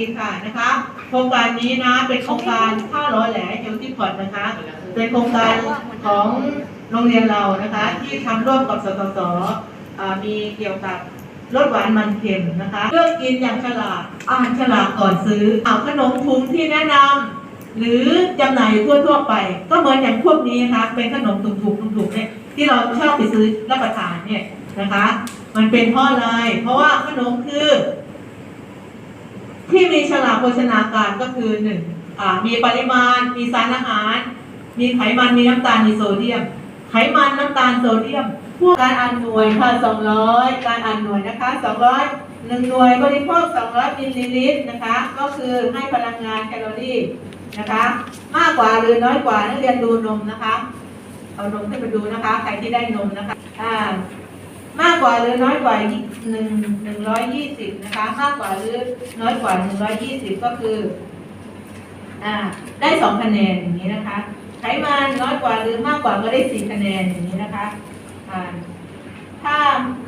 ดีค่ะนะคะโครงการนี้นะเป็นโครงการท่าร้อยแหล่เฮลที่พอดนะคะเป็นโครงการของโรงเรียนเรานะคะ ที่ทำร่วมกับสสสมีเกี่ยวกับลดหวานมันเค็มนะคะเลือกกินอย่างฉลาดอ่านฉลากก่อนซื้อเอาขนมถุงที่แนะนำหรือจำหน่ายทั่วๆไป ก็เหมือนอย่างพวกนี้นะคะเป็นขนมถุงๆถุงๆเนี่ยที่เราชอบไปซื้อรับประทานเนี่ยนะคะ มันเป็นเพราะอะไรเพราะว่าขนมคือ ที่มีฉลากโภชนาการก็คือหนึ่งมีปริมาณ มีสารอาหาร มีไขมันมีน้ำตาลมีโซเดียม ไขมันน้ำตาลโซเดียม พวกการอ่านหน่วยค่ะ200 การอ่านหน่วยนะคะ 200หนึ่งหน่วยบริโภค 200มิลลิลิตรนะคะ ก็คือให้พลังงานแคลอรี่นะคะ มากกว่าหรือน้อยกว่านักเรียนดูนมนะคะ เอานมขึ้นมาดูนะคะ ใครที่ได้นมนะคะอ่า มากกว่าหรือน้อยกว่าหนึ่งหนึ่งร้อยยี่สิบนะคะ มากกว่าหรือน้อยกว่าหนึ่งร้อยยี่สิบก็คือ อ่า ได้สองคะแนนอย่างนี้นะคะไขมันน้อยกว่าหรือมากกว่าก็ได้สี่คะแนนอย่างนี้นะคะ อ่าถ้า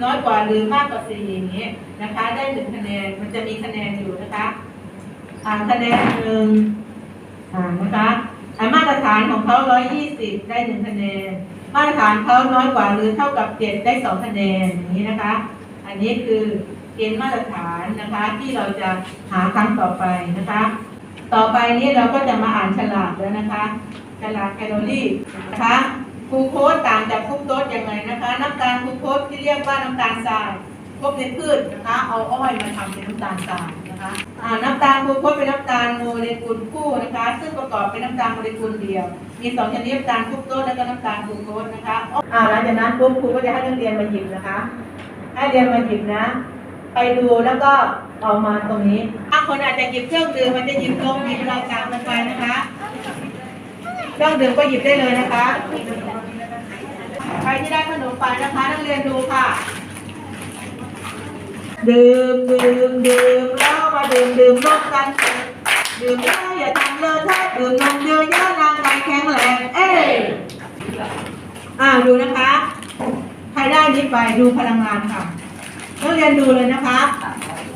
น้อยกว่าหรือมากกว่าสี่อย่างนี้นะคะ ได้หนึ่งคะแนนมันจะมีคะแนนอยู่นะคะอ่าคะแนนหนึ่งอ่านะคะมาตรฐานของเขาร้อยยี่สิบได้หนึ่งคะแนน มาตรฐานเขาน้อยกว่าหรือเท่ากับเจ็ดได้สองคะแนนอย่างนี้นะคะ อันนี้คือเกณฑ์มาตรฐานนะคะที่เราจะหาครั้งต่อไปนะคะ ต่อไปนี้เราก็จะมาอ่านฉลากแล้วนะคะ ฉลากแคลอรี่นะคะกูโคสต่างจากฟรุกโตสยังไงนะคะ น้ำตาลกูโคสที่เรียกว่าน้ำตาลทรายพวกในพืชนะคะ เอาอ้อยมาทำเป็นน้ำตาลทราย นะคะอ่าน้ำตาลกลูโคสเป็นน้ำตาลโมเลกุลคู่นะคะ ซึ่งประกอบเป็นน้ำตาลโมเลกุลเดียว มีสองชนิดน้ำตาลฟรุกโตสและก็น้ำตาลกลูโคสนะคะอ่าหลังจากนั้นปุ๊บครูก็จะให้นักเรียนมาหยิบนะคะ ให้เรียนมาหยิบนะ ไปดูแล้วก็เอามาตรงนี้บางคนอาจจะหยิบเครื่องดื่มมันจะหยิบลงหยิบอะไรตามกันไปนะคะเครื่องดื่มก็หยิบได้เลยนะคะใครที่ได้ขนมไปนะคะนักเรียนดูค่ะ ดื่มดื่มดื่ม กันดื่มแล้วอย่าทำเลอะเทอะดื่มนมเยอะๆร่างกายแข็งแรงเอ้ยอ่าดูนะคะ ใครได้นี้ไปดูพลังงานค่ะนักเรียนดูเลยนะคะ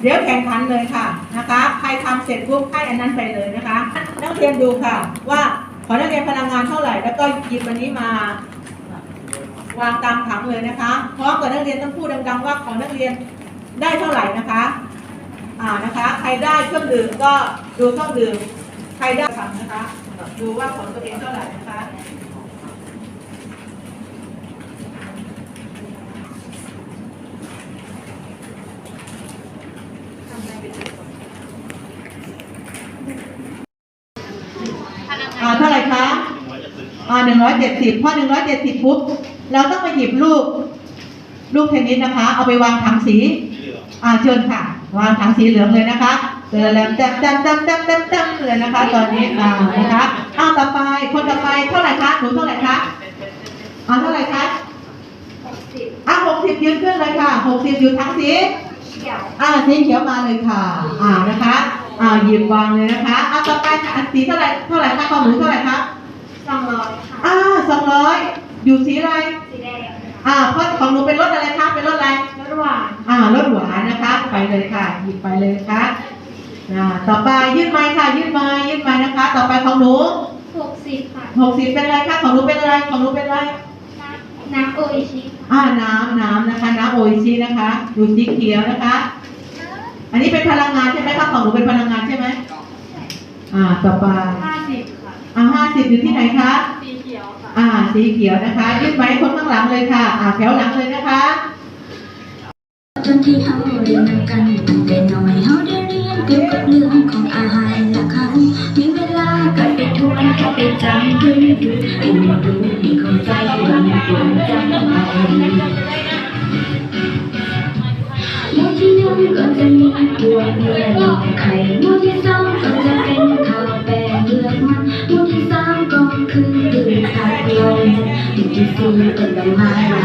เดี๋ยวแข่งขันเลยค่ะนะคะ ใครทำเสร็จปุ๊บให้อันนั้นไปเลยนะคะ นักเรียนดูค่ะ ว่าขอนักเรียนพลังงานเท่าไหร่ แล้วก็หยิบอันนี้มาวางตามถังเลยนะคะพร้อมกับนักเรียนต้องพูดดังๆว่าขอนักเรียนได้เท่าไหร่นะคะ อ่านะคะ ใครได้เครื่องดื่มก็ดูเครื่องดื่ม ใครได้ถังนะคะ ดูว่าของตัวเองเท่าไหร่นะคะอ่าเท่าไหร่คะอ่าหนึ่งร้อยเจ็ดสิบพอหนึ่งร้อยเจ็ดสิบปุ๊บ เราต้องมาหยิบลูก ลูกเทนนิสนะคะ เอาไปวางถังสี อ่าเชิญค่ะ วางถังสีเหลืองเลยนะคะเจอแล้วแต้มแต้มแต้มแต้มแต้มแต้มเลยนะคะ ตอนนี้อ่านะคะอ้าวต่อไปคนต่อไปเท่าไหร่คะหนูเท่าไหร่คะอ่าเท่าไหร่คะอ่าหกสิบยืนขึ้นเลยค่ะหกสิบอยู่ถังสีอ่าสีเขียวมาเลยค่ะ อ่านะคะอ่าหยิบวางเลยนะคะอ่าต่อไปค่ะสีเท่าไหร่เท่าไหร่คะของหนูเท่าไหร่คะสองร้อยค่ะอ่าสองร้อยอยู่สีอะไรสีแดงอ่าเพราะของหนูเป็นรถอะไรคะเป็นรถอะไรรสหวาน อ่ารถหวานนะคะ ไปเลยค่ะ หยิบไปเลยค่ะอ่าต่อไปยืดไม้ค่ะ ยืดไม้ยืดไม้นะคะ ต่อไปของหนูหกสิบค่ะหกสิบเป็นอะไรคะของหนูเป็นอะไรของหนูเป็นอะไร น้ำโออิชิค่ะอ่าน้ำน้ำนะคะน้ำโออิชินะคะอยู่สีเขียวนะคะ อันนี้เป็นพลังงานใช่ไหมคะของหนูเป็นพลังงานใช่ไหมอ่าต่อไปห้าสิบค่ะอ่าห้าสิบอยู่ที่ไหนคะสีเขียวค่ะอ่าสีเขียวนะคะ ยืดไว้คนข้างหลังเลยค่ะ อ่าแถวหลังเลยนะคะ ตอนที่เฮาเรียนนำกันแต่น้อยเฮาได้เรียนเกี่ยวกับเรื่องของอาหารและเขามีเวลากลับไปทวนกลับไปจำดูดูให้มาดูให้เข้าใจวันปวดจำเอาหมู่ที่หนึ่งก็จะมีตัวเนื้อหลอกไข่หมู่ที่สองก็จะเป็นข้าวแปรเลือกมันหมู่ที่สามก็คือตื่นขาดลมหมู่ที่สี่ก็ละไม้